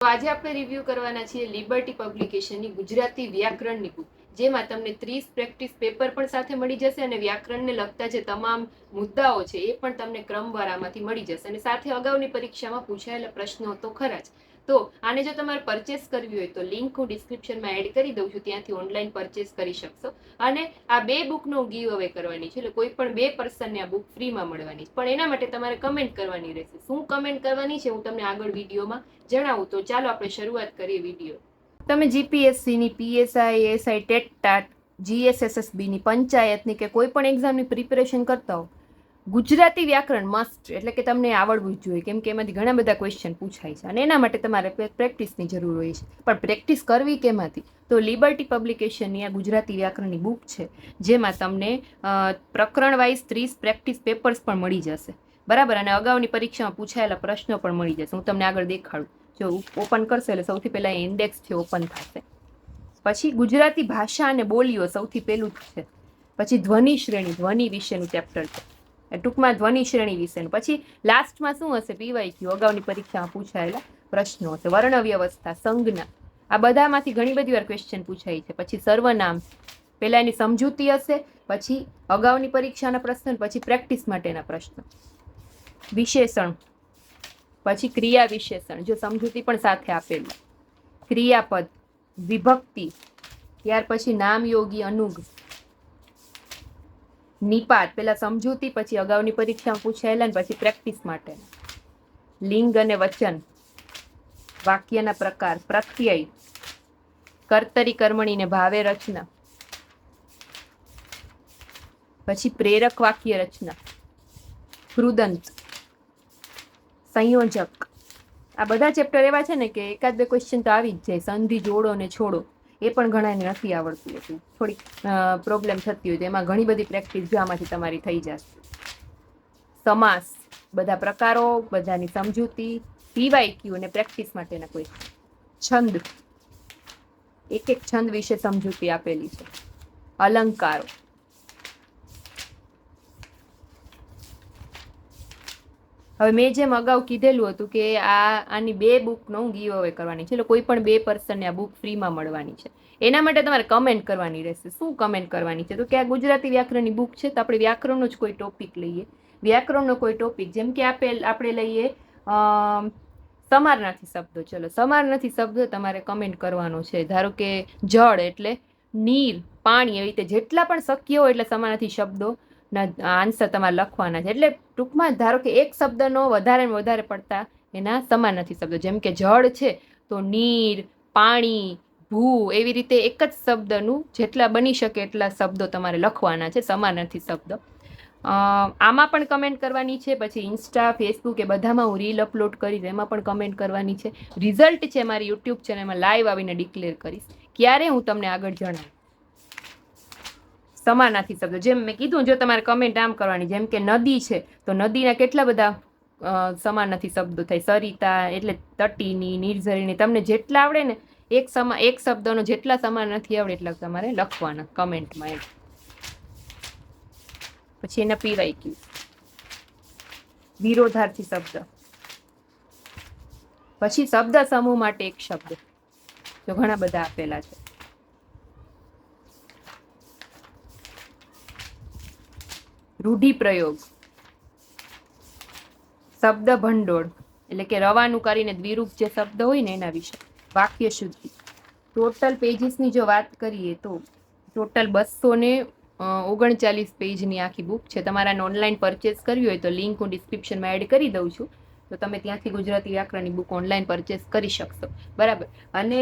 તો આજે આપણે રિવ્યુ કરવાના છીએ લિબર્ટી પબ્લિકેશનની ગુજરાતી વ્યાકરણની બુક જેમાં તમને ત્રીસ પ્રેક્ટિસ પેપર પણ સાથે મળી જશે અને વ્યાકરણને લગતા જે તમામ મુદ્દાઓ છે એ પણ તમને ક્રમવારામાંથી મળી જશે અને સાથે અગાઉની પરીક્ષામાં પૂછાયેલા પ્રશ્નો તો ખરા જ. તો આને જો તમારે પરચેસ કરવી હોય તો લિંક હું ડિસ્ક્રિપ્શનમાં એડ કરી દઉં છું, ત્યાંથી ઓનલાઈન પરચેસ કરી શકશો. અને આ બે બુકનો ગીવ અવે કરવાની છે, એટલે કોઈ પણ બે પર્સનને આ બુક ફ્રીમાં મળવાની છે. પણ એના માટે તમારે કમેન્ટ કરવાની રહેશે. શું કમેન્ટ કરવાની છે, હું તમને આગળ વિડીયોમાં જણાવું. તો ચાલો આપણે શરૂઆત કરીએ વીડિયો તમે જીપીએસસીની પીએસઆઈ એસઆઈ ટેટ ટાટ જીએસએસએસબીની પંચાયતની કે કોઈ પણ એક્ઝામની પ્રિપેરેશન કરતા હો ગુજરાતી વ્યાકરણ મસ્ટ એટલે કે તમને આવડવું જ જોઈએ, કેમ કે એમાંથી ઘણા બધા ક્વેશ્ચન પૂછાય છે અને એના માટે તમારે પ્રેક્ટિસની જરૂર હોય છે. પણ પ્રેક્ટિસ કરવી કેમાંથી? તો લિબર્ટી પબ્લિકેશનની આ ગુજરાતી વ્યાકરણની બુક છે, જેમાં તમને પ્રકરણ વાઇઝ ત્રીસ પ્રેક્ટિસ પેપર્સ પણ મળી જશે. બરાબર? અને અગાઉની પરીક્ષામાં પૂછાયેલા પ્રશ્નો પણ મળી જશે. હું તમને આગળ દેખાડું. જો ઓપન કરશે એટલે સૌથી પહેલાં ઇન્ડેક્સ છે ઓપન થશે. પછી ગુજરાતી ભાષા અને બોલીઓ સૌથી પહેલું જ છે. પછી ધ્વનિ શ્રેણી, ધ્વનિ વિશેનું ચેપ્ટર છે. ટૂંકમાં ધ્વનિ શ્રેણી વિશેનું. પછી લાસ્ટમાં શું હશે? પીવાય અગાઉની પરીક્ષામાં પૂછાયેલા પ્રશ્નો હશે. વર્ણ વ્યવસ્થા સંજ્ઞા. આ બધામાંથી ઘણી બધી વાર ક્વેશ્ચન પૂછાય છે. પછી સર્વનામ. પહેલાં એની સમજૂતી હશે, પછી અગાઉની પરીક્ષાના પ્રશ્ન, પછી પ્રેક્ટિસ માટેના પ્રશ્નો. વિશેષણ. પછી ક્રિયા વિશેષણ, જો સમજૂતી પણ સાથે આપેલું. ક્રિયાપદ. વિભક્તિ. ત્યાર પછી નામયોગી અનુગ. નિપાત, પેલા સમજૂતી, પછી અગાઉની પરીક્ષામાં પૂછાયેલા ને પછી પ્રેક્ટિસ માટે. લિંગ અને વચન, વાક્યના પ્રકાર, પ્રત્યય, કર્તરી કર્મણી ને ભાવે રચના. પછી પ્રેરક વાક્ય રચના. કૃદંત, સંયોજક. આ બધા ચેપ્ટર એવા છે ને કે એકાદ બે ક્વેશ્ચન તો આવી જ જાય. સંધિ જોડો ને છોડો. એ પણ ઘણાને નથી આવડતું હતું થોડીક પ્રોબ્લેમ થતી હોય તો એમાં ઘણી બધી પ્રેક્ટિસ જો આમાંથી તમારી થઈ જશે સમાસ, બધા પ્રકારો, બધાની સમજૂતી, પીવાય ક્યુ અને પ્રેક્ટિસ માટેના કોઈ છંદ. એક એક છંદ વિશે સમજૂતી આપેલી છે. અલંકારો. હવે મેં જેમ અગાઉ કીધેલું હતું કે આ, આની બે બુકનો હું ગીવ અવે કરવાની છે, એટલે કોઈ પણ બે પર્સનને આ બુક ફ્રીમાં મળવાની છે. એના માટે તમારે કમેન્ટ કરવાની રહેશે. શું કમેન્ટ કરવાની છે? તો કે આ ગુજરાતી વ્યાકરણની બુક છે, તો આપણે વ્યાકરણનો જ કોઈ ટોપિક લઈએ. વ્યાકરણનો કોઈ ટોપિક જેમ કે આપેલ આપણે લઈએ સમારનાથી શબ્દો. ચલો સમારનાથી શબ્દો તમારે કમેન્ટ કરવાનો છે. ધારો કે જળ એટલે નીર, પાણી એવી રીતે જેટલા પણ શક્ય હોય એટલે સમાનાર્થી શબ્દો આન્સર તમારે લખવાના છે. એટલે ટૂંકમાં ધારો કે એક શબ્દનો વધારે ને વધારે પડતા એના સમાનાર્થી શબ્દો. જેમ કે જળ છે તો નીર પાણી ભૂ એવી રીતે એક જ શબ્દનું જેટલા બની શકે એટલા શબ્દો તમારે લખવાના છે. સમાનાર્થી શબ્દ. અ, આમાં પણ કમેન્ટ કરવાની છે. પછી ઇન્સ્ટા ફેસબુક એ બધામાં હું રીલ અપલોડ કરીશ. એમાં પણ કમેન્ટ કરવાની છે. રિઝલ્ટ છે મારી યુટ્યુબ ચેનલમાં લાઈવ આવીને ડિક્લેર કરીશ. ક્યારે હું તમને આગળ જણાવીશ? સમાનાર્થી શબ્દો. જેમ મેં કીધું જો તમારે કમેન્ટ આમ કરવાની, જેમ કે નદી છે, તો નદીના કેટલા બધા સમાનાર્થી શબ્દો થાય. સરિતા, એટલે તટીની, નિર્ઝરીની, તમને જેટલા આવડે ને, એક સમા, એક શબ્દનો જેટલા સમાન નથી આવડે એટલા તમારે લખવાના કમેન્ટમાં એમ. પછી એના પીવાય ગયું. વિરોધાર્થી શબ્દ. પછી શબ્દ સમૂહ માટે એક શબ્દ. જો ઘણા બધા આપેલા છે. રૂઢિપ્રયોગ. શબ્દ ભંડોળ એટલે કે રવાનું કરીને દ્વિરૂપ જે શબ્દ હોય ને એના વિશે. વાક્ય શુદ્ધિ. ટોટલ પેજીસની જો વાત કરીએ તો ટોટલ બસો ને ઓગણચાલીસ પેજની આખી બુક છે. તમારે આને ઓનલાઈન પરચેસ કરવી હોય તો લિંક હું ડિસ્ક્રિપ્શનમાં એડ કરી દઉં છું. તો તમે ત્યાંથી ગુજરાતી વ્યાકરણની બુક ઓનલાઈન પરચેસ કરી શકશો. બરાબર. અને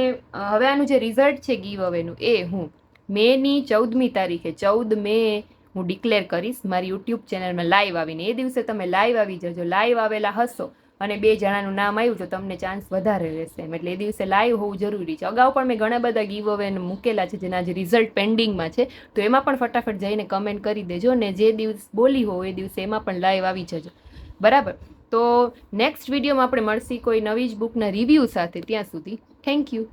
હવે આનું જે રિઝલ્ટ છે ગીવ અવેનું એ હું મેની ચૌદમી તારીખે, ચૌદ મે હું ડિક્લેર કરીશ, મારી યુટ્યુબ ચેનલમાં લાઈવ આવીને, એ દિવસે તમે લાઈવ આવી જજો. લાઈવ આવેલા હશો અને બે જણાનું નામ આવ્યું તો તમને ચાન્સ વધારે રહેશે. એમ એટલે એ દિવસે લાઈવ હોવું જરૂરી છે. અગાઉ પણ મેં ઘણા બધા ગીવ અવે મૂકેલા છે, જેના જે રિઝલ્ટ પેન્ડિંગમાં છે, તો એમાં પણ ફટાફટ જઈને કમેન્ટ કરી દેજો ને જે દિવસ બોલી હો એ દિવસે એમાં પણ લાઈવ આવી જજો. બરાબર? તો નેક્સ્ટ વિડીયોમાં આપણે મળશે કોઈ નવી જ બુકના રિવ્યૂ સાથે. ત્યાં સુધી થેન્ક યુ